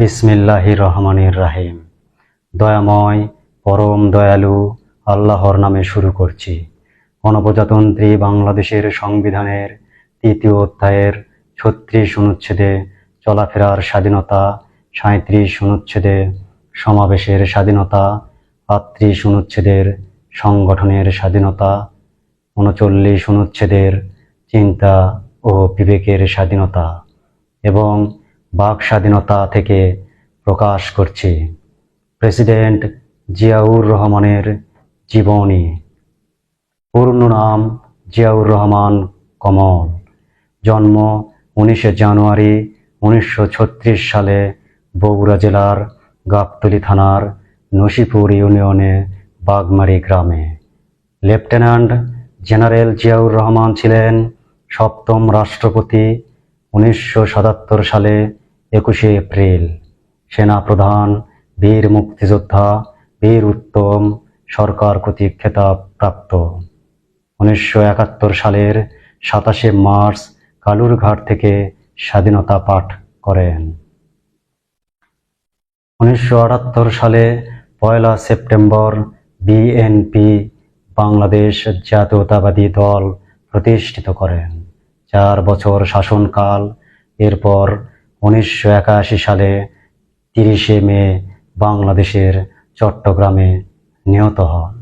বিসমিল্লাহির রহমানির রাহিম। দয়াময়, পরম দয়ালু আল্লাহর নামে শুরু করছি। গণপ্রজাতন্ত্রী বাংলাদেশের সংবিধানের তৃতীয় অধ্যায়ের ছত্রিশ অনুচ্ছেদে চলাফেরার স্বাধীনতা সাঁত্রিশ অনুচ্ছেদে সমাবেশের স্বাধীনতা, আটত্রিশ অনুচ্ছেদের সংগঠনের স্বাধীনতা, উনচল্লিশ অনুচ্ছেদের চিন্তা ও বিবেকের স্বাধীনতা এবং বাক স্বাধীনতা থেকে প্রকাশ করছি। প্রেসিডেন্ট জিয়াউর রহমানের জীবনী। পূর্ণ নাম জিয়াউর রহমান কমল। জন্ম উনিশে জানুয়ারি উনিশশো ছত্রিশ সালে বগুড়া জেলার গাবতলী থানার নসিপুর ইউনিয়নে বাগমারি গ্রামে। লেফটেন্যান্ট জেনারেল জিয়াউর রহমান ছিলেন সপ্তম রাষ্ট্রপতি উনিশশো সাতাত্তর সালে একুশে এপ্রিল। সেনাপ্রধান, বীর মুক্তিযোদ্ধা, বীর উত্তম সরকার কর্তৃক খেতাব প্রাপ্ত। উনিশশো একাত্তর সালের সাতাশে মার্চ কালুরঘাট থেকে স্বাধীনতা পাঠ করেন। উনিশশো আটাত্তর সালে পয়লা সেপ্টেম্বর বিএনপি বাংলাদেশ জাতীয়তাবাদী দল প্রতিষ্ঠিত করেন। চার বছর শাসনকাল, এরপর উনিশশো একাশি সালে তিরিশে মে বাংলাদেশের চট্টগ্রামে নিহত হন।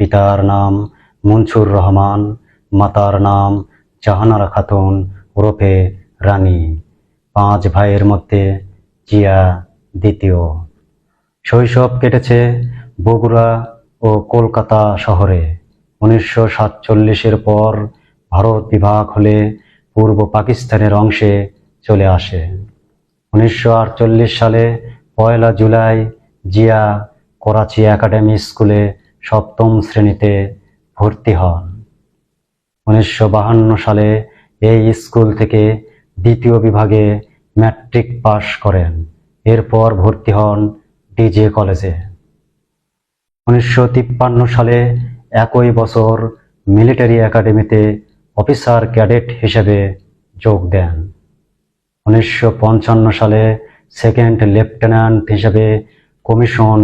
পিতার নাম মনসুর রহমান, মাতার নাম জাহানারা খাতুন ওরফে রানী। পাঁচ ভাইয়ের মধ্যে জিয়া দ্বিতীয়। শৈশব কেটেছে বগুড়া ও কলকাতা শহরে। উনিশশো সাতচল্লিশের পর ভারত বিভাগ হলে পূর্ব পাকিস্তানের অংশে চলে আসে। উনিশশো আটচল্লিশ সালে পয়লা জুলাই জিয়া করাচি একাডেমি স্কুলে সপ্তম শ্রেণীতে ভর্তি হন। উনিশশো সালে এই স্কুল থেকে দ্বিতীয় বিভাগে ম্যাট্রিক পাশ করেন। এরপর ভর্তি হন ডিজে কলেজে। উনিশশো তিপ্পান্ন সালে একই বছর মিলিটারি একাডেমিতে অফিসার ক্যাডেট হিসেবে যোগ দেন। উনিশশো পঞ্চান্ন সালে সেকেন্ড লেফটেন্যান্ট হিসেবে কমিশন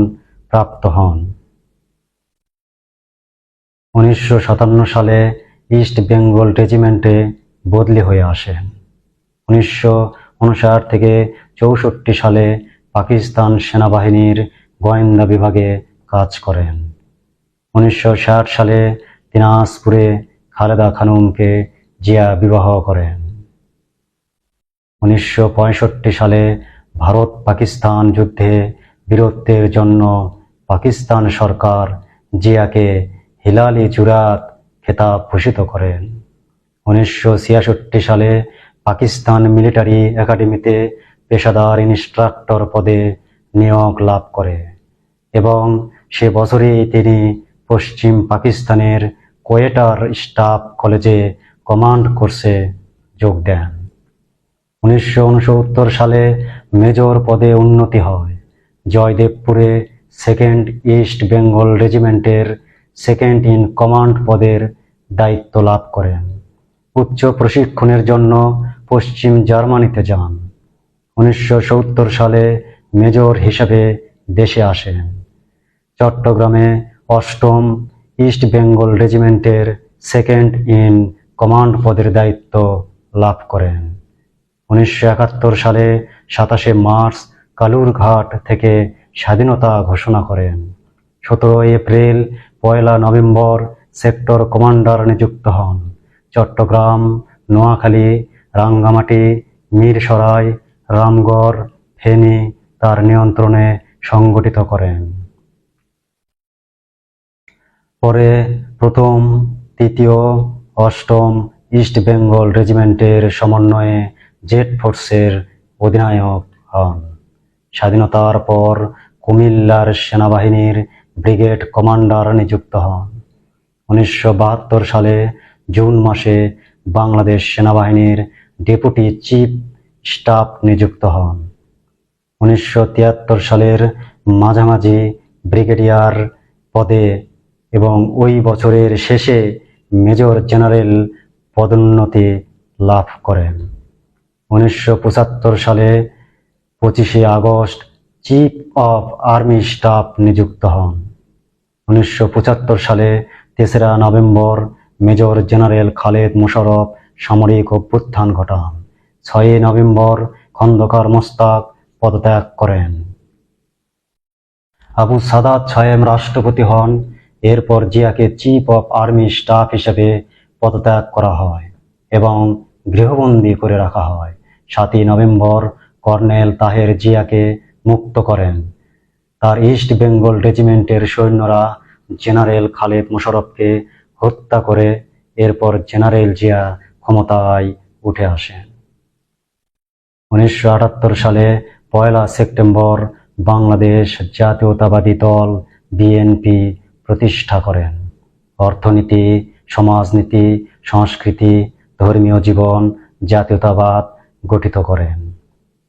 প্রাপ্ত হন। উনিশশো সাতান্ন সালে ইস্ট বেঙ্গল রেজিমেন্টে বদলি হয়ে আসেন উনিশশো উনষাট থেকে চৌষট্টি সালে পাকিস্তান সেনাবাহিনীর গোয়েন্দা বিভাগে কাজ করেন। উনিশশো ষাট সালে দিনাজপুরে খালেদা খানুমকে জিয়া বিবাহ করেন। উনিশশো পঁয়ষট্টি সালে ভারত পাকিস্তান যুদ্ধে বীরত্বের জন্য পাকিস্তান সরকার জিয়াকে হিলালি জুরাত খেতাব ভূষিত করেন। উনিশশো সালে পাকিস্তান মিলিটারি একাডেমিতে পেশাদার ইনস্ট্রাক্টর পদে নিয়োগ লাভ করে এবং সে বছরেই তিনি পশ্চিম পাকিস্তানের কোয়েটার স্টাফ কলেজে কমান্ড কোর্সে যোগ দেন। উনিশশো উনসত্তর সালে মেজর পদে উন্নতি হয়। জয়দেবপুরে সেকেন্ড ইস্ট বেঙ্গল রেজিমেন্টের সেকেন্ড ইন কমান্ড পদের দায়িত্ব লাভ করেন। উচ্চ প্রশিক্ষণের জন্য পশ্চিম জার্মানিতে যান। উনিশশো সত্তর সালে মেজর হিসেবে দেশে আসেন। চট্টগ্রামে অষ্টম ইস্ট বেঙ্গল রেজিমেন্টের সেকেন্ড ইন কমান্ড পদের দায়িত্ব লাভ করেন। উনিশশো একাত্তর সালে সাতাশে মার্চ কালুরঘাট থেকে স্বাধীনতা ঘোষণা করেন। সতেরোই এপ্রিল, পয়লা নভেম্বর সেক্টর কমান্ডার নিযুক্ত হন। চট্টগ্রাম, নোয়াখালী, রাঙ্গামাটি, মিরসরাই, রামগড়, ফেনী তার নিয়ন্ত্রণে সংগঠিত করেন। পরে প্রথম, তৃতীয়, অষ্টম ইস্ট বেঙ্গল রেজিমেন্টের সমন্বয়ে জেট ফোর্সের অধিনায়ক হন। স্বাধীনতার পর কুমিল্লার সেনাবাহিনীর ব্রিগেড কমান্ডার নিযুক্ত হন। উনিশশো বাহাত্তর সালে জুন মাসে বাংলাদেশ সেনাবাহিনীর ডেপুটি চিফ স্টাফ নিযুক্ত হন। উনিশশো তিয়াত্তর সালের মাঝামাঝি ব্রিগেডিয়ার পদে এবং ওই বছরের শেষে মেজর জেনারেল পদোন্নতি লাভ করেন। উনিশশো পঁচাত্তর সালে পঁচিশে August chief of army staff নিযুক্ত হন। উনিশশো পঁচাত্তর সালে তেসরা November major general Khaled Musharraf সামরিক অভ্যুত্থান ঘটান। ছয়ই নভেম্বর খন্দকার মোস্তাক পদত্যাগ করেন। আবু সাদাত ছায়েম রাষ্ট্রপতি হন, এরপর জিয়াকে চিফ অফ আর্মি স্টাফ হিসেবে পদত্যাগ করা হয় এবং গৃহবন্দী করে রাখা হয়। সাতই নভেম্বর কর্নেল তাহের জিয়াকে মুক্ত করেন। তার ইস্ট বেঙ্গল রেজিমেন্টের সৈন্যরা জেনারেল খালেদ মোশারফকে হত্যা করে এরপর জেনারেল জিয়া ক্ষমতায় উঠে আসেন। উনিশশো আটাত্তর সালে পয়লা সেপ্টেম্বর বাংলাদেশ জাতীয়তাবাদী দল বিএনপি প্রতিষ্ঠা করেন। অর্থনীতি, সমাজনীতি, সংস্কৃতি ধর্মীয় জীবন জাতীয়তাবাদ গঠিত করেন।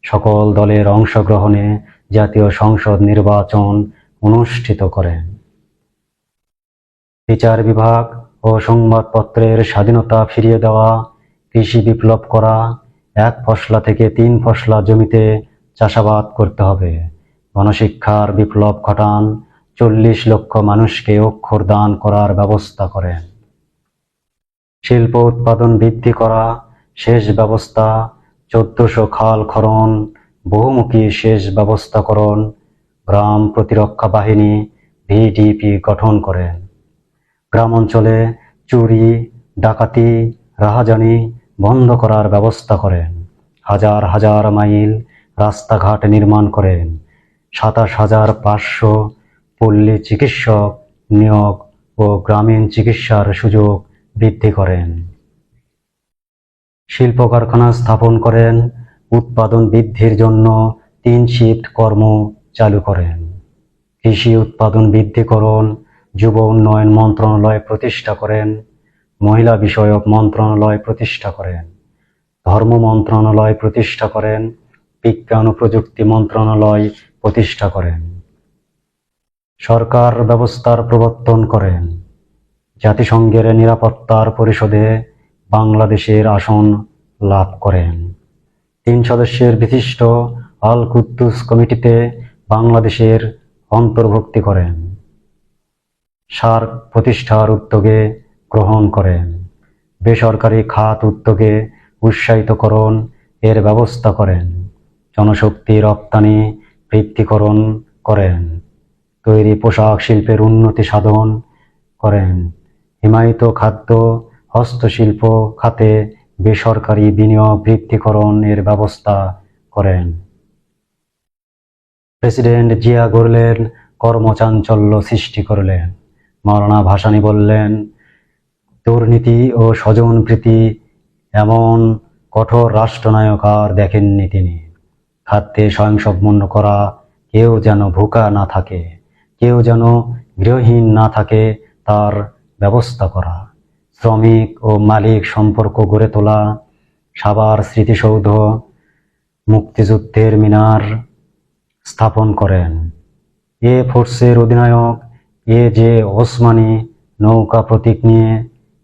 সকল দলের অংশগ্রহণে জাতীয় সংসদ নির্বাচন অনুষ্ঠিত করেন। বিচার বিভাগ ও সংবাদপত্রের স্বাধীনতা ফিরিয়ে দেওয়া, কৃষি বিপ্লব করা, এক ফসলা থেকে তিন ফসলা জমিতে চাষাবাদ করতে হবে। গণশিক্ষার বিপ্লব ঘটান, চল্লিশ লক্ষ মানুষকে অক্ষর দান করার ব্যবস্থা করেন। শিল্প উৎপাদন বৃদ্ধি করা, সেচ ব্যবস্থা, চোদ্দশো খাল খনন, বহুমুখী সেচ ব্যবস্থাকরণ, গ্রাম প্রতিরক্ষা বাহিনী, ভিডিপি গঠন করেন। গ্রাম অঞ্চলে চুরি, ডাকাতি, রাহাজানি বন্ধ করার ব্যবস্থা করেন। হাজার হাজার মাইল রাস্তাঘাট নির্মাণ করেন। সাতাশ হাজার পাঁচশো পল্লী চিকিৎসক নিয়োগ ও গ্রামীণ চিকিৎসার সুযোগ বৃদ্ধি করেন। শিল্প কারখানা স্থাপন করেন, উৎপাদন বৃদ্ধির জন্য তিন শিফট কর্ম চালু করেন। কৃষি উৎপাদন বৃদ্ধিকরণ, যুব উন্নয়ন মন্ত্রণালয় প্রতিষ্ঠা করেন, মহিলা বিষয়ক মন্ত্রণালয় প্রতিষ্ঠা করেন, ধর্ম মন্ত্রণালয় প্রতিষ্ঠা করেন, বিজ্ঞান ও প্রযুক্তি মন্ত্রণালয় প্রতিষ্ঠা করেন। সরকার ব্যবস্থার প্রবর্তন করেন। জাতিসংঘের নিরাপত্তার পরিষদে বাংলাদেশের আসন লাভ করেন। তিন সদস্যের বিশিষ্ট আল কুদ্দুস কমিটিতে বাংলাদেশের অন্তর্ভুক্তি করেন। সার্ক প্রতিষ্ঠার উদ্যোগে গ্রহণ করেন। বেসরকারি খাত উদ্যোগে উৎসাহিতকরণ এর ব্যবস্থা করেন। জনশক্তি রপ্তানি বৃদ্ধিকরণ করেন। তৈরি পোশাক শিল্পের উন্নতি সাধন করেন। হিমায়িত খাদ্য, হস্তশিল্প খাতে বেসরকারি বিনিয়োগ বৃদ্ধিকরণ এর ব্যবস্থা করেন। প্রেসিডেন্ট জিয়া গড়লেন কর্মচাঞ্চল্য সৃষ্টি করলেন। মাওলানা ভাসানী বললেন, দুর্নীতি ও স্বজনপ্রীতি এমন কঠোর রাষ্ট্রনায়ক আর দেখেননি তিনি। খাদ্যে স্বয়ংসম্পন্ন করা কেউ যেন ভুকা না থাকে, কেউ যেন গৃহহীন না থাকে তার ব্যবস্থা করা। শ্রমিক ও মালিক সম্পর্ক গড়ে তোলা, সাবার স্মৃতিসৌধ, মুক্তিযুদ্ধের মিনার স্থাপন করেন। এ ফোর্সের অধিনায়ক এ জে ওসমানী নৌকা প্রতীক নিয়ে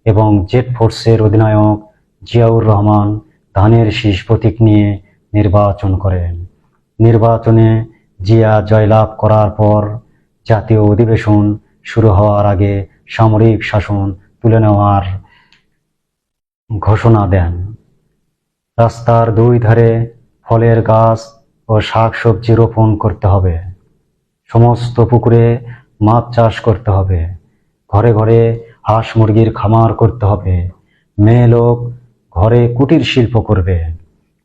এবং জেট ফোর্সের অধিনায়ক জিয়াউর রহমান ধানের শীষ প্রতীক নিয়ে নির্বাচন করেন। নির্বাচনে জিয়া জয়লাভ করার পর জাতীয় অধিবেশন শুরু হওয়ার আগে সামরিক শাসন তুলে নেওয়ার ঘোষণা দেন। রাস্তার দুই ধারে ফলের গাছ ও শাকসবজি রোপণ করতে হবে। সমস্ত পুকুরে মাছ চাষ করতে হবে। ঘরে ঘরে হাঁস মুরগির খামার করতে হবে। মেয়ে লোক ঘরে কুটির শিল্প করবে।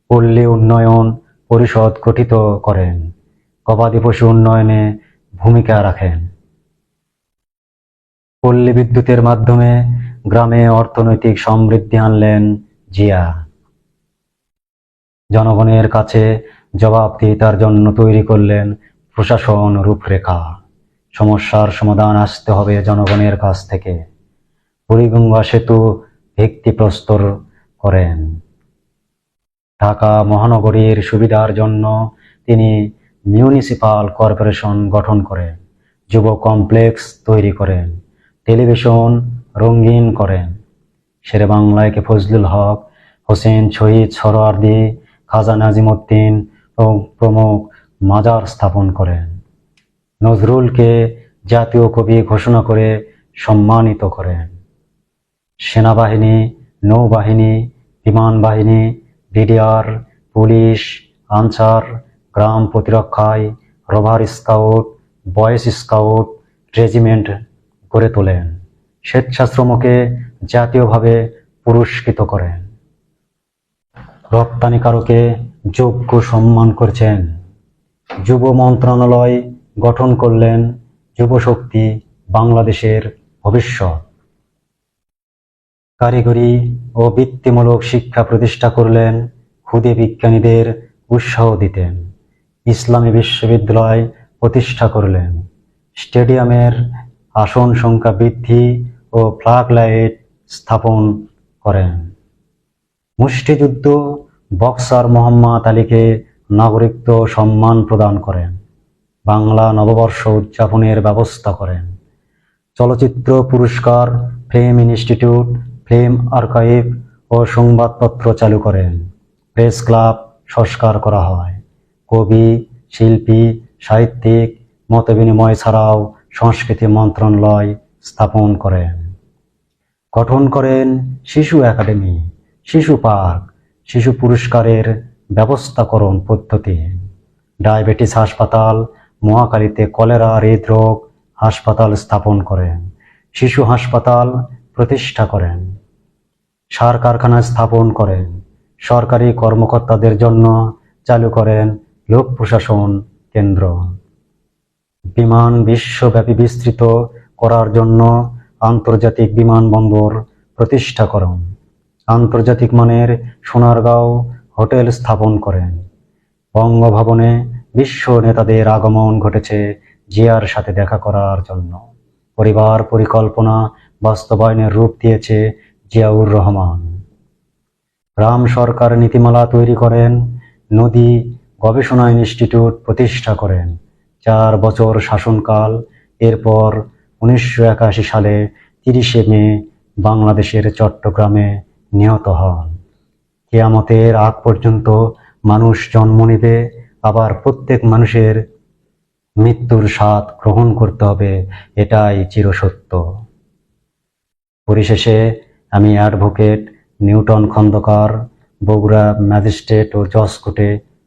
পল্লী উন্নয়ন পরিষদ গঠিত করেন। গবাদি পশু উন্নয়নে ভূমিকা রাখেন। পল্লী বিদ্যুতের মাধ্যমে গ্রামে অর্থনৈতিক সমৃদ্ধি আনলেন জিয়া। জনগণের কাছে জবাবদিহিতার জন্য তৈরি করলেন প্রশাসন রূপরেখা। সমস্যার সমাধান আসতে হবে জনগণের কাছ থেকে। বুড়িগঙ্গা সেতু ভিত্তিপ্রস্তর করেন। ঢাকা মহানগরীর সুবিধার জন্য তিনি মিউনিসিপাল কর্পোরেশন গঠন করেন। যুব কমপ্লেক্স তৈরি করেন। টেলিভিশন রঙিন করেন। শেরে বাংলায় কে ফজলুল হক, হোসেন শহীদ সরোয়ার্দি খাজা নাজিমুদ্দিন প্রমুখ মাজার স্থাপন করেন। নজরুলকে জাতীয় কবি ঘোষণা করে সম্মানিত করেন। সেনাবাহিনী, নৌবাহিনী, বিমান বাহিনী, বিডিআর, পুলিশ, আনসার, গ্রাম প্রতিরক্ষায়, rover scout boys scout, regiment গড়ে তোলেন, স্বেচ্ছাশ্রমকে জাতীয়ভাবে পুরস্কৃত করেন। রপ্তানিকারকে যোগ্য সম্মান করেছেন। যুব মন্ত্রণালয় গঠন করলেন যুবশক্তি বাংলাদেশের ভবিষ্যৎ। কারিগরি ও বৃত্তিমূলক শিক্ষা প্রতিষ্ঠা করলেন খুদে বিজ্ঞানীদের উৎসাহ দিতেন। ইসলামী বিশ্ববিদ্যালয় প্রতিষ্ঠা করলেন। স্টেডিয়ামের আসন সংখ্যা বৃদ্ধি ও ফ্লাগ লাইট স্থাপন করেন। মুষ্টিযুদ্ধ বক্সার মোহাম্মদ আলীকে নাগরিকত্ব সম্মান প্রদান করেন। বাংলা নববর্ষ উদযাপনের ব্যবস্থা করেন। চলচ্চিত্র পুরস্কার, ফিল্ম ইনস্টিটিউট, ফিল্ম আর্কাইভ ও সংবাদপত্র চালু করেন। প্রেস ক্লাব সংস্কার করা হয়। কবি, শিল্পী, সাহিত্যিক, মতবিনিময় ছাড়াও সংস্কৃতি মন্ত্রণালয় স্থাপন করেন। গঠন করেন শিশু একাডেমি, শিশু পার্ক, শিশু পুরস্কারের ব্যবস্থাকরণ পদ্ধতি। ডায়াবেটিস হাসপাতাল, মহাকালীতে কলেরা, হৃদরোগ হাসপাতাল স্থাপন করেন, শিশু হাসপাতাল প্রতিষ্ঠা করেন। সার কারখানা স্থাপন করেন, সরকারি কর্মকর্তাদের জন্য চালু করেন লোক প্রশাসন কেন্দ্র। বিমান বিশ্বব্যাপী বিস্তৃত করার জন্য আন্তর্জাতিক বিমানবন্দর প্রতিষ্ঠা করেন। আন্তর্জাতিক মানের সোনারগাঁও হোটেল স্থাপন করেন। বঙ্গভবনে বিশ্ব নেতাদের আগমন ঘটেছে জিয়ার সাথে দেখা করার জন্য। পরিবার পরিকল্পনা বাস্তবায়নের রূপ দিয়েছে জিয়াউর রহমান। রাম সরকার নীতিমালা তৈরি করেন, নদী গবেষণা ইনস্টিটিউট প্রতিষ্ঠা করেন। চার বছর শাসনকাল। এরপর উনিশশো একাশি সালে তিরিশে মে বাংলাদেশের চট্টগ্রামে নিহত হন। কেয়ামতের আগ পর্যন্ত মানুষ জন্ম নেবে, আবার প্রত্যেক মানুষের মৃত্যুর স্বাদ গ্রহণ করতে হবে, এটাই চিরসত্য। পরিশেষে আমি advocate Newton Khandaker, Bogura magistrate ও জজ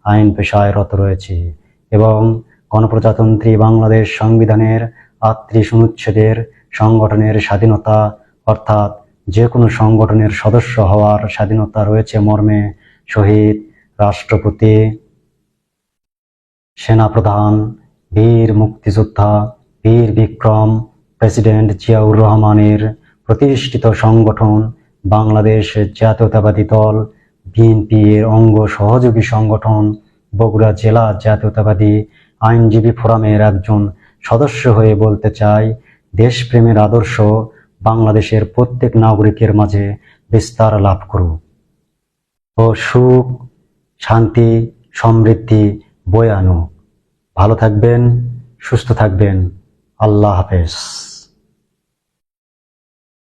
আইন পেশায় রত রয়েছি এবং গণপ্রজাতন্ত্রী বাংলাদেশ সংবিধানের আটত্রিশ অনুচ্ছেদের সংগঠনের স্বাধীনতা, অর্থাৎ যে কোনো সংগঠনের সদস্য হওয়ার স্বাধীনতা রয়েছে মর্মে, শহীদ রাষ্ট্রপতি, সেনাপ্রধান, বীর মুক্তিযোদ্ধা, বীর বিক্রম, প্রেসিডেন্ট জিয়াউর রহমানের প্রতিষ্ঠিত সংগঠন বাংলাদেশ জাতীয়তাবাদী দল, বিএনপি এর অঙ্গ সহযোগী সংগঠন বগুড়া জেলা জাতীয়তাবাদী আইনজীবী ফোরামের একজন সদস্য হয়ে বলতে চাই, দেশপ্রেমের আদর্শ বাংলাদেশের প্রত্যেক নাগরিকের মাঝে বিস্তার লাভ করুক। ও সুখ, শান্তি, সমৃদ্ধি বয়ে আনুক। ভালো থাকবেন, সুস্থ থাকবেন। আল্লাহ হাফেজ।